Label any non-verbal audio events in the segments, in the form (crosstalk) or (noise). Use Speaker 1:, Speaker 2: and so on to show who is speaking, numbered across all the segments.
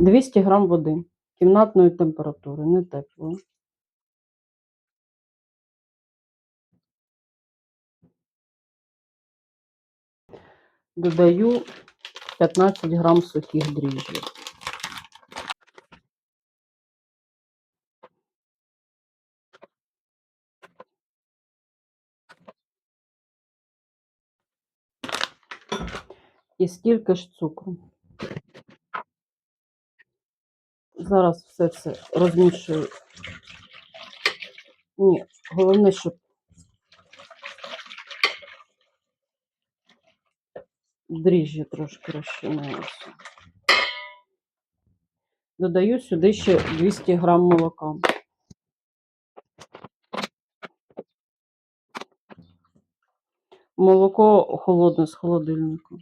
Speaker 1: 200 грам води кімнатної температури, не теплої. Додаю 15 грам сухих дріжджів. І стільки ж цукру. Зараз все це розмішую. Ні, головне, щоб дріжджі трошки розчинилися. Додаю сюди ще 200 грам молока. Молоко холодне з холодильника.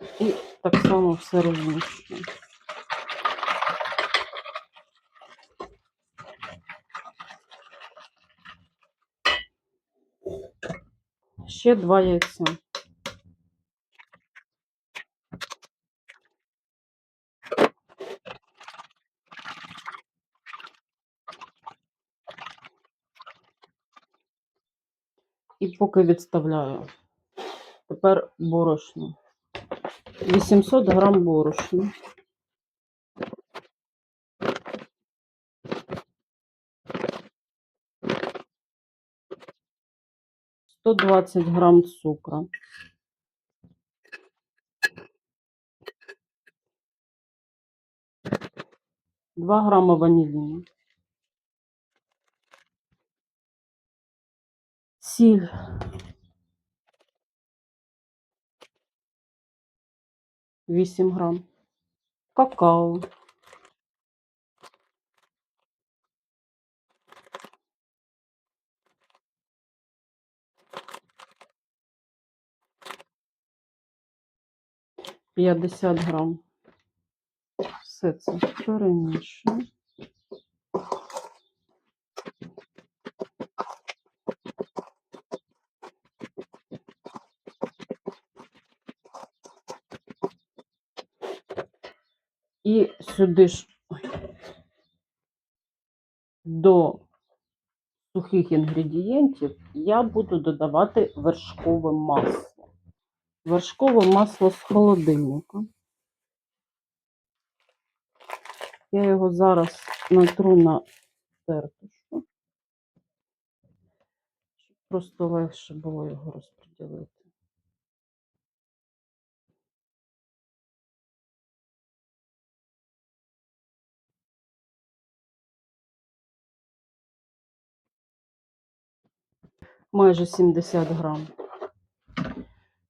Speaker 1: І так само все розмішую. Ще два яйця. І поки відставляю. Тепер борошно. 800 грам борошна. Сто двадцять грам цукру. Два грама ванилина. Сіль. Вісім грам. Какао. П'ятдесят грам. Все це перемішую. І сюди ж ой, до сухих інгредієнтів я буду додавати вершкове масло. Вершкове масло з холодильника. Я його зараз натру на тертушку, щоб просто легше було його розподілити. Майже 70 грам.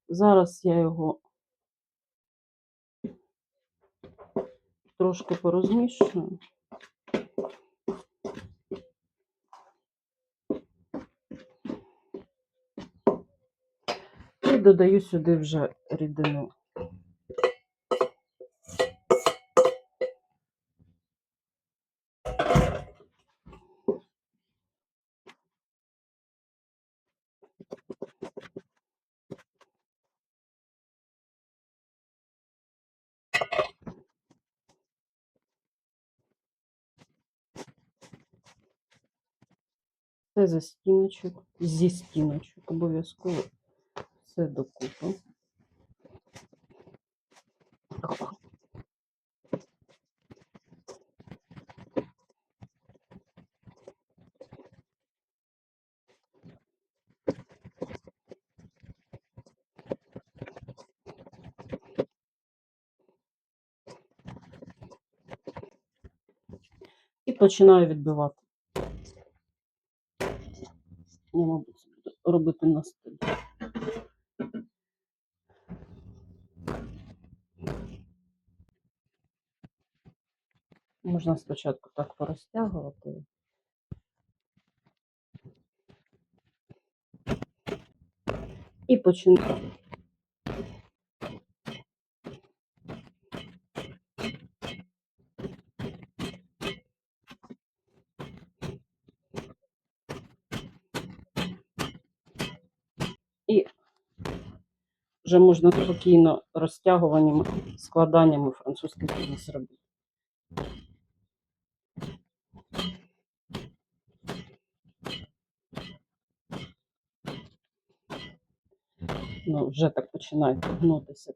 Speaker 1: Зараз я його трошки порозмішую. І додаю сюди вже рідину. Це за стіночок, зі стіночок, обов'язково все докупи. І починаю відбивати. Я, мабуть, буду робити на столі. Можна спочатку так порозтягувати. І починаю. І вже можна спокійно розтягуваннями, складаннями французький бізнес робити. Ну, вже так починає гнутися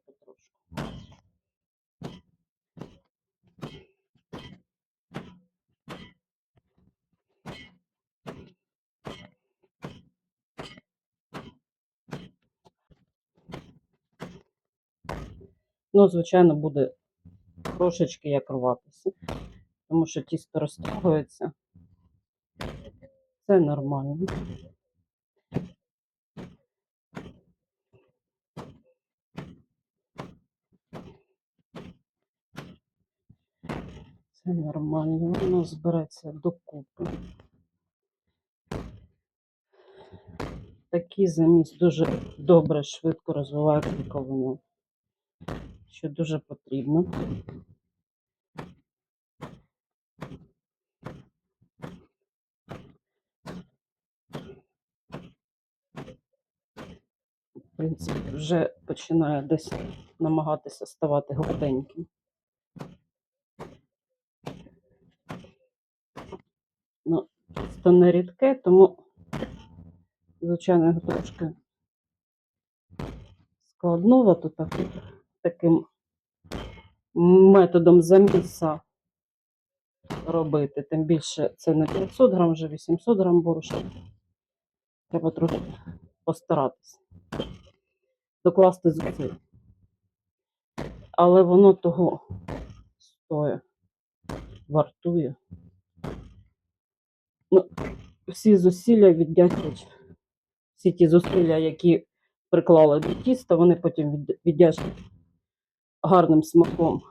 Speaker 1: Ну, звичайно, буде трошечки як рватися, тому що тісто розтягується. Це нормально. Це нормально, воно збереться докупи. Такий заміс дуже добре, швидко розвиває кліковину, що дуже потрібно. В принципі, вже починає десь намагатися ставати гладеньким. Ну, тісто не рідке, тому, звичайно, його трошки складновато так, таким методом заміса робити. Тим більше це не 500 грам, вже 800 грам борошна. Треба трохи постаратися докласти зусиль. Але воно того стоїть, вартує. Ну, всі зусилля віддячать, всі ті зусилля, які приклали до тіста, вони потім від- віддячать гарним смаком.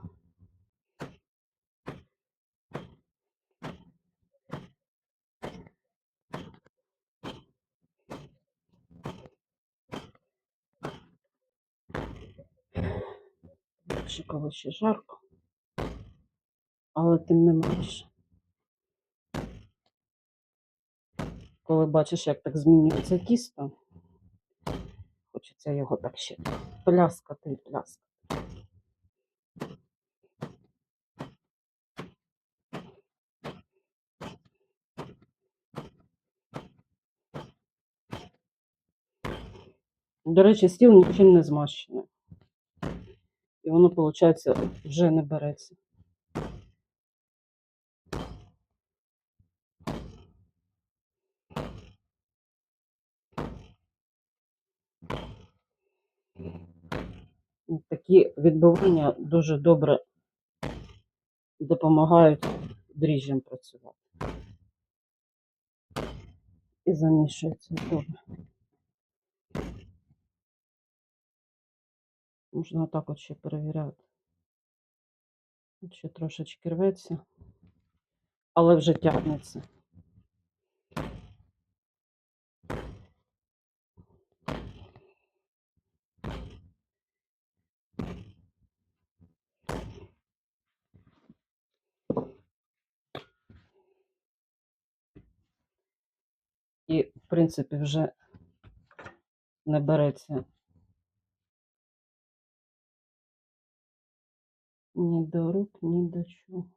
Speaker 1: Ще ще жарко, але тим не менше. Коли бачиш, як так змінюється тісто, хочеться його так ще пляскати і пляскати. До речі, стіл нічим не змащений. І воно, виходить, вже не береться. Такі відбивання дуже добре допомагають дріжджам працювати. І замішується добре. Можна отак от ще перевіряти. Ще трошечки рветься, але вже тягнеться. І, в принципі, вже не береться ні до рук, ні до чого.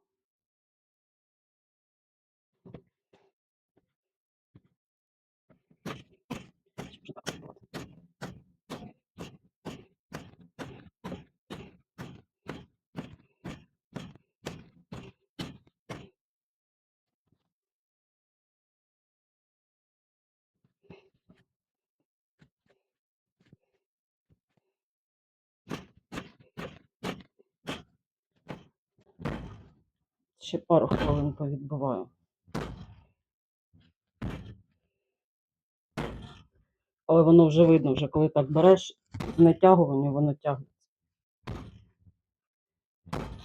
Speaker 1: Ще пару хвилин повідбиваю. Але воно вже видно, вже коли так береш, з натягуванням воно тягнеться.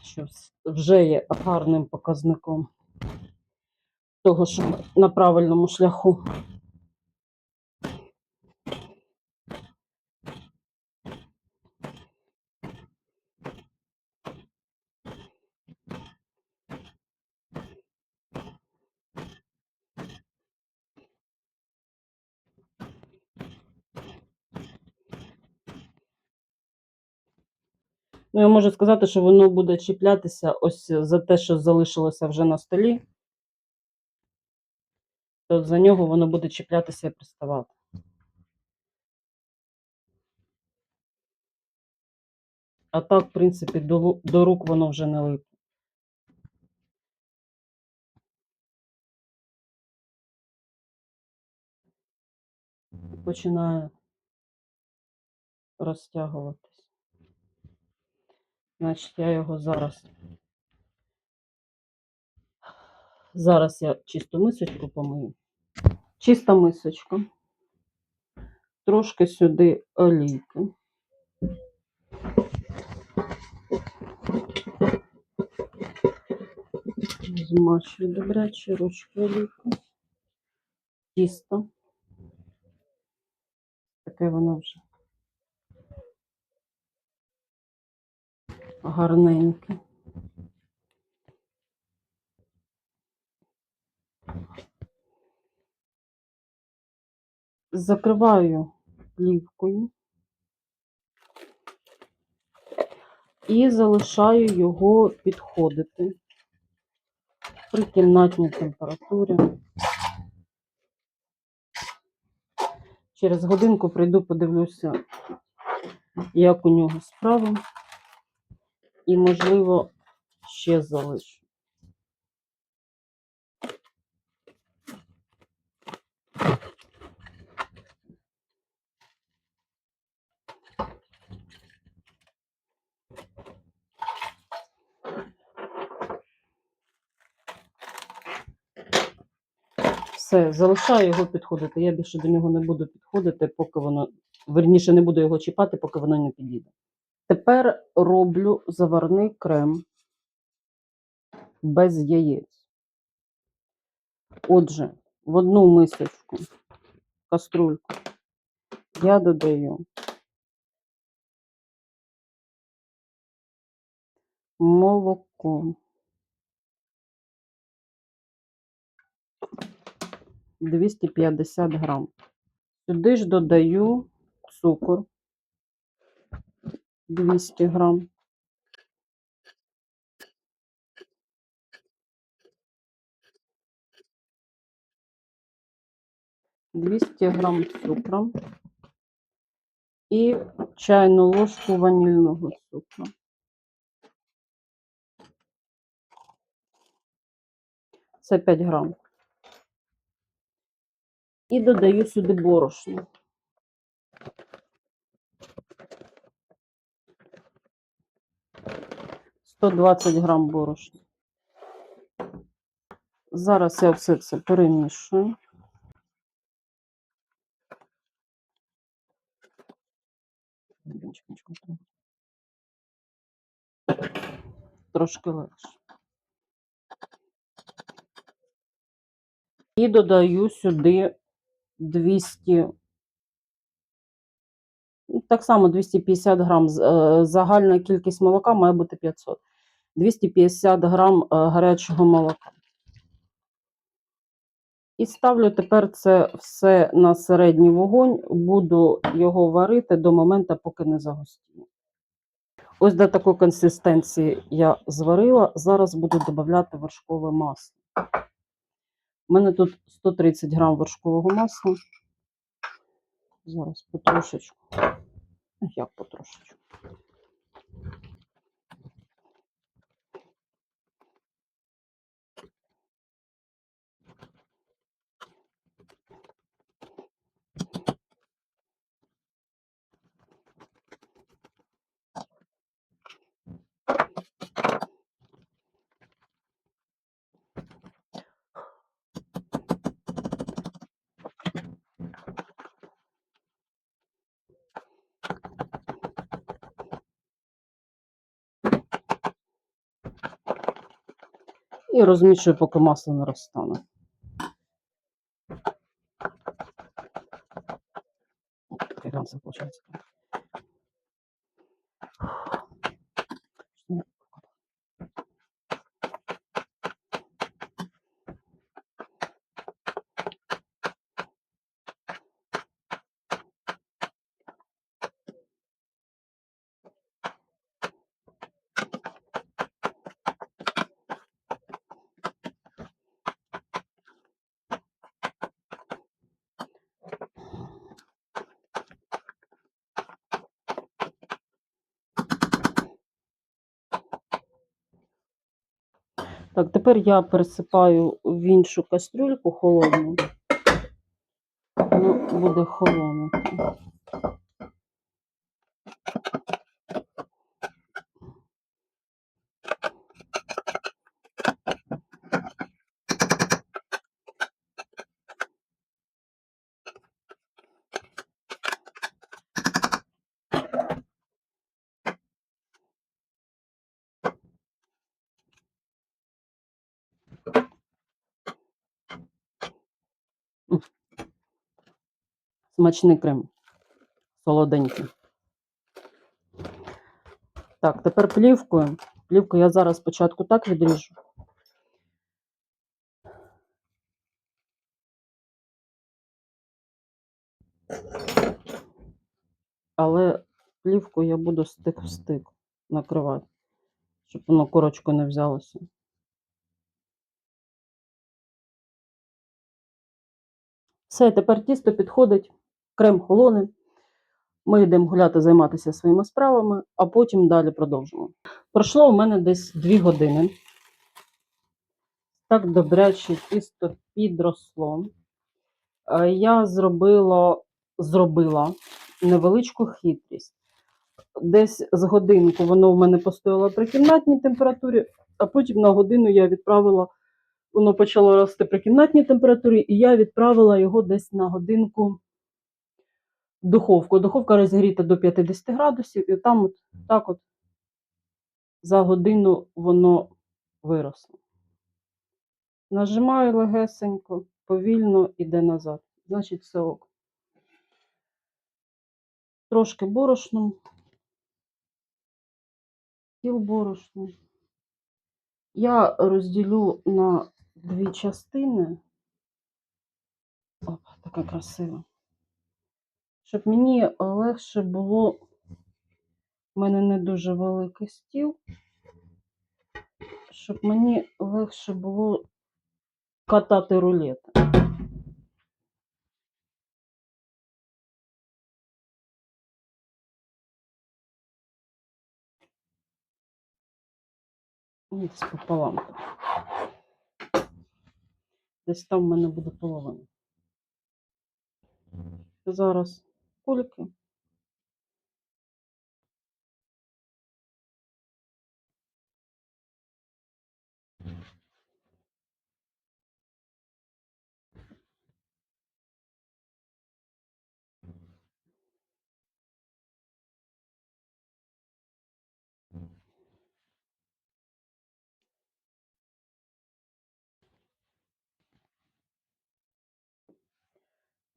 Speaker 1: Що вже є гарним показником того, що на правильному шляху. Ну, я можу сказати, що воно буде чіплятися ось за те, що залишилося вже на столі, то за нього воно буде чіплятися і приставати. А так, в принципі, до, до рук воно вже не липне. Починає розтягуватись. Значить, я його зараз. Зараз я чисту мисочку помию. Чиста мисочка. Трошки сюди олійки. Змащую добряче ручки олійки. Тісто. Таке воно вже гарненьке. Закриваю плівкою і залишаю його підходити при кімнатній температурі. Через годинку прийду, подивлюся, як у нього справи. І, можливо, ще залишу. Все, залишаю його підходити. Я більше до нього не буду підходити, поки воно, верніше, не буду його чіпати, поки воно не підійде. Тепер роблю заварний крем без яєць. Отже, в одну мисочку, каструльку, я додаю молоко. 250 грам. Сюди ж додаю цукор 200 грам. Двісті грам цукру і чайну ложку ванільного цукру. Це 5 грам. І додаю сюди борошно. Сто двадцять грам борошна. Зараз я все це перемішую. Трошки легше. І додаю сюди 200, ну, так само 250 грам. Е, Загальна кількість молока має бути 500. 250 грам е, гарячого молока. І ставлю тепер це все на середній вогонь. Буду його варити до моменту, поки не загустіє. Ось до такої консистенції я зварила. Зараз буду додавати вершкове масло. У мене тут 130 грам вершкового масла. Зараз потрошечку. Як потрошечку. І розмішую, поки масло не. Такий глянцевий виходить. Так, тепер я пересипаю в іншу кастрюльку холодну. Ну, буде холонути. Смачний крем. Солоденький. Так, тепер плівкою. Плівку я зараз спочатку так відріжу. Але плівку я буду стик в стик накривати, щоб воно корочкою не взялося. Все, тепер тісто підходить, крем холоне. Ми йдемо гуляти, займатися своїми справами, а потім далі продовжимо. Пройшло у мене десь 2 години. Так добряче тісто підросло. Е, Я зробила, зробила невеличку хитрість. Десь з годинку воно в мене постояло при кімнатній температурі, а потім на годину я відправила, воно почало рости при кімнатній температурі, і я відправила його десь на годинку духовку. Духовка розігріта до 50 градусів, і там от так от за годину воно виросло. Нажимаю легесенько, повільно іде назад. Значить, все ок. Трошки борошном, кіл борошном. Я розділю на дві частини. Оп, така красива. Щоб мені легше було, в мене не дуже великий стіл, щоб мені легше було катати рулет. Ось пополам. Десь там в мене буде половина. Зараз кульки.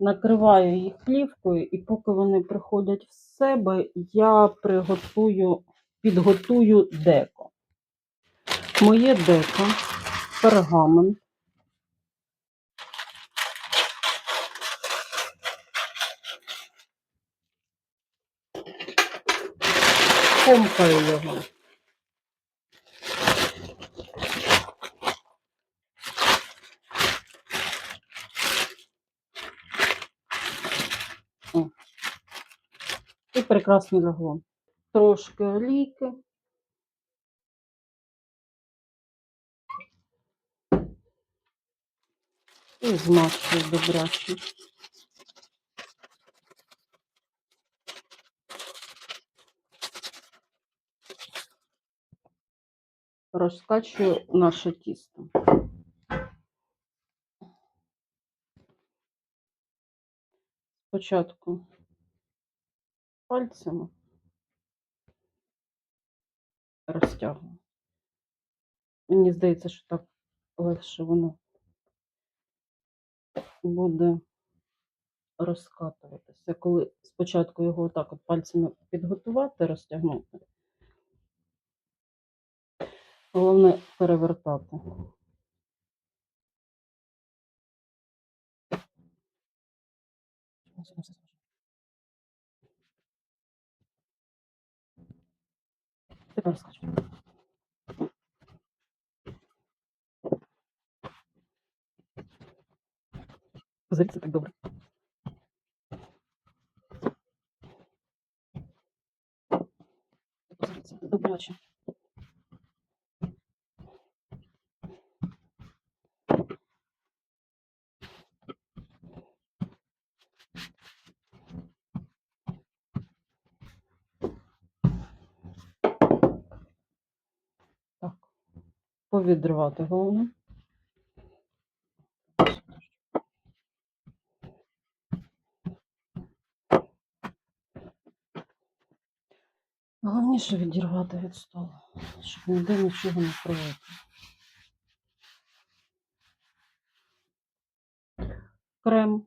Speaker 1: Накриваю їх плівкою, і поки вони приходять в себе, я приготую, підготую деко. Моє деко, пергамент. Комкаю його. О. І прекрасно. Трошки олійки. І змащую добряче. Розкачую наше тісто. Спочатку пальцями розтягую. Мені здається, що так легше воно буде розкатуватися. Коли спочатку його отак от пальцями підготувати, розтягнути. Головне перевертати. Тепер розкачую. Позріться так добре. Позріться добряче. Повідривати головне. Головніше відірвати від столу, щоб ніде нічого не пролити. Крем,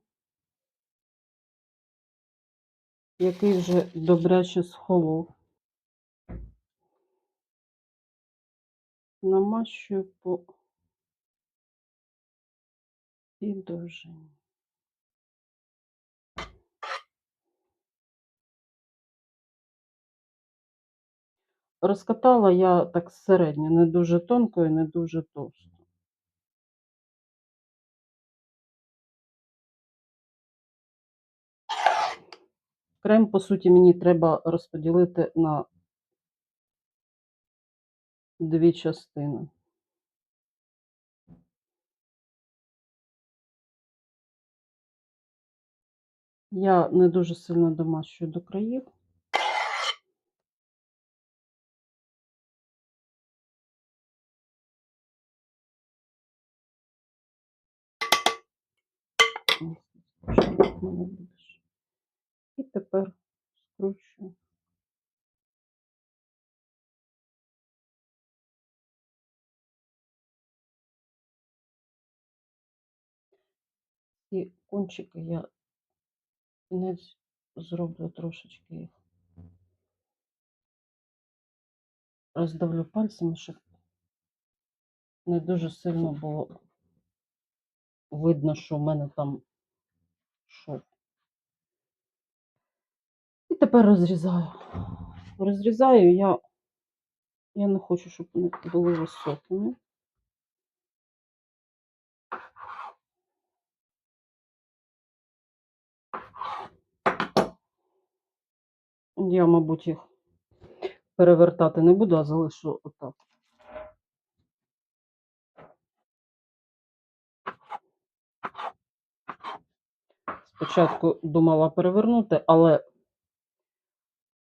Speaker 1: який вже добряче схолов. Намащую по і довжині. Розкатала я так середньо, не дуже тонко і не дуже товсто. Крем, по суті, мені треба розподілити на дві частини. Я не дуже сильно домащую до країв. І тепер скручую. Кончики я кінець зроблю трошечки їх. Роздавлю пальцями, щоб не дуже сильно було видно, що в мене там шов. І тепер розрізаю. Розрізаю я, я не хочу, щоб вони були високими. Я, мабуть, їх перевертати не буду, а залишу отак. Спочатку думала перевернути, але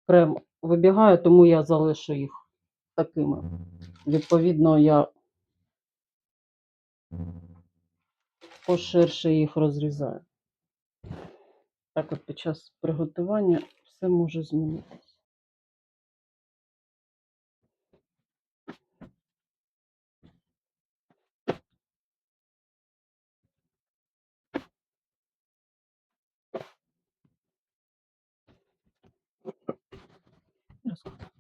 Speaker 1: крем вибігає, тому я залишу їх такими. Відповідно, я поширше їх розрізаю. Так от під час приготування все може змінитися. Розкладаю.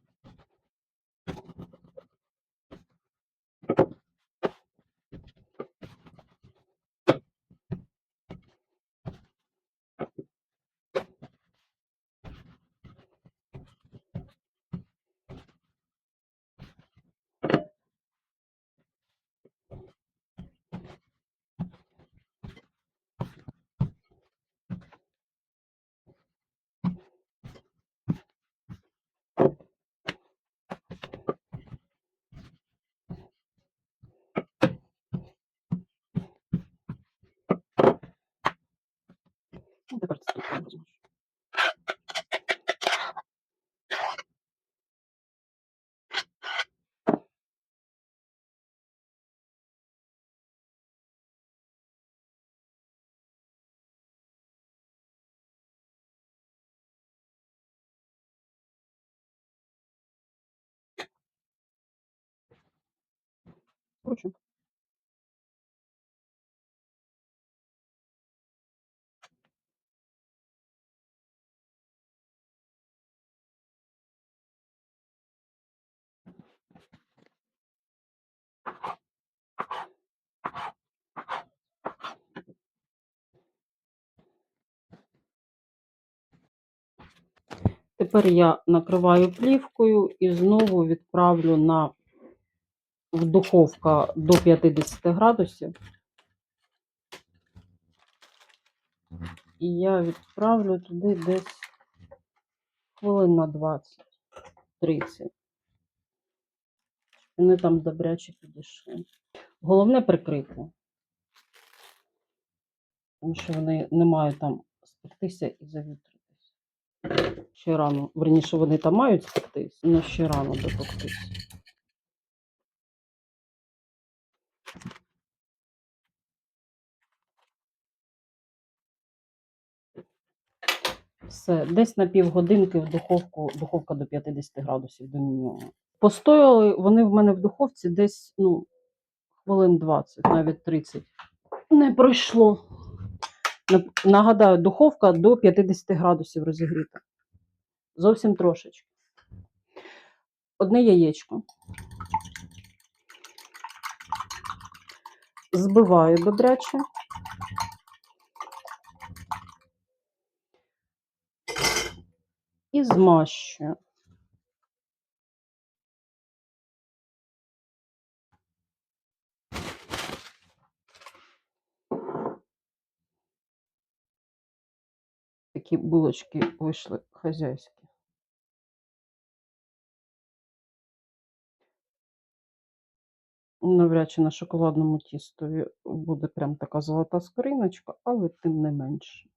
Speaker 1: Ну, Тепер це тут розмажу. Кручу. Тепер я накриваю плівкою і знову відправлю на духовка до 50 градусів. І я відправлю туди десь хвилин на 20-30. Вони там добряче підійшли. Головне прикрити. Тому що вони не мають там спектися і завітритися. Ще рано. Верніше, вони там мають спектись, але ще рано допектись. Все, десь на півгодинки в духовку, духовка до 50 градусів до мінімуму. Постояли вони в мене в духовці десь ну, хвилин 20, навіть 30. Не пройшло. Нагадаю, духовка до 50 градусів розігріта. Зовсім трошечки. Одне яєчко. Збиваю добряче. І змащую. Такі булочки вийшли хазяйські. Навряд чи на шоколадному тістові буде прям така золота скориночка, але тим не менше.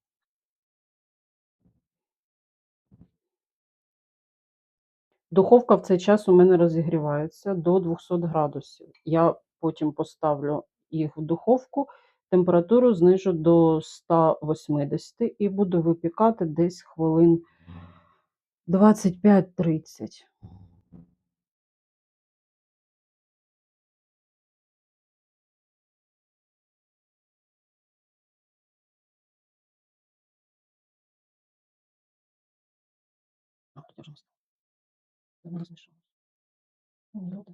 Speaker 1: Духовка в цей час у мене розігрівається до 200 градусів. Я потім поставлю їх в духовку, температуру знижу до 180 і буду випікати десь хвилин 25-30. Давно розмішалось. Ну.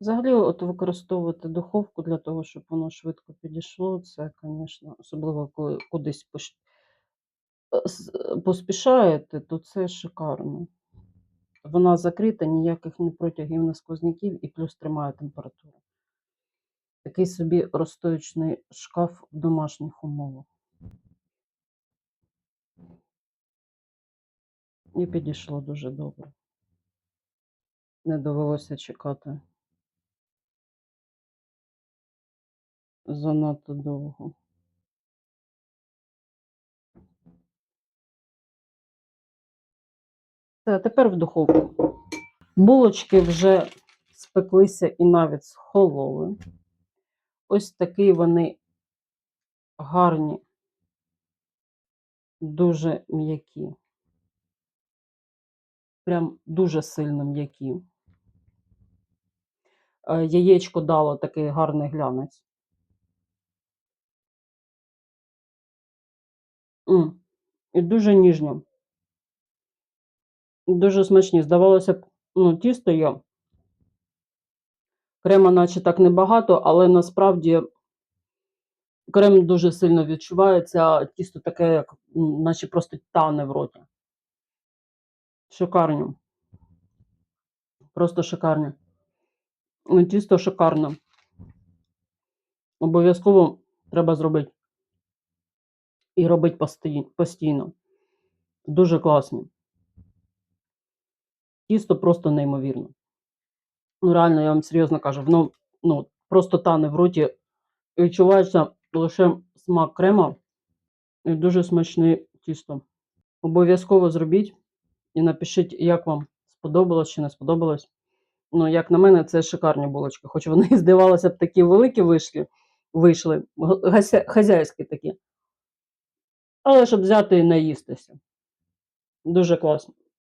Speaker 1: Взагалі, от використовувати духовку для того, щоб воно швидко підійшло, це, звісно, особливо коли кудись е, е, поспішаєте, то це шикарно. Вона закрита, ніяких не протягів, не сквозняків і плюс тримає температуру. Такий собі розстоячний шкаф в домашніх умовах. І підійшло дуже добре. Не довелося чекати занадто довго. Все, тепер в духовку. Булочки вже спеклися і навіть схололи. Ось такі вони гарні, дуже м'які. Прям дуже сильно м'які. Е, Яєчко дало такий гарний глянець. І дуже ніжні. Дуже смачні. Здавалося б, ну, тісто є. Крема, наче так небагато, але насправді крем дуже сильно відчувається, тісто таке, як, наче просто тане в роті. Шикарні. Просто шикарні. Ну, Тісто шикарне. Обов'язково треба зробити. І робити постійно. Дуже класні. Тісто просто неймовірне. Ну, реально, я вам серйозно кажу, воно ну, просто тане в роті. Відчувається лише смак крема і дуже смачне тісто. Обов'язково зробіть і напишіть, як вам сподобалось чи не сподобалось. Ну, як на мене, це шикарні булочки. Хоч вони, (laughs) здавалося б, такі великі вийшли, вийшли хазяйські такі. Але щоб взяти і наїстися. Дуже класно.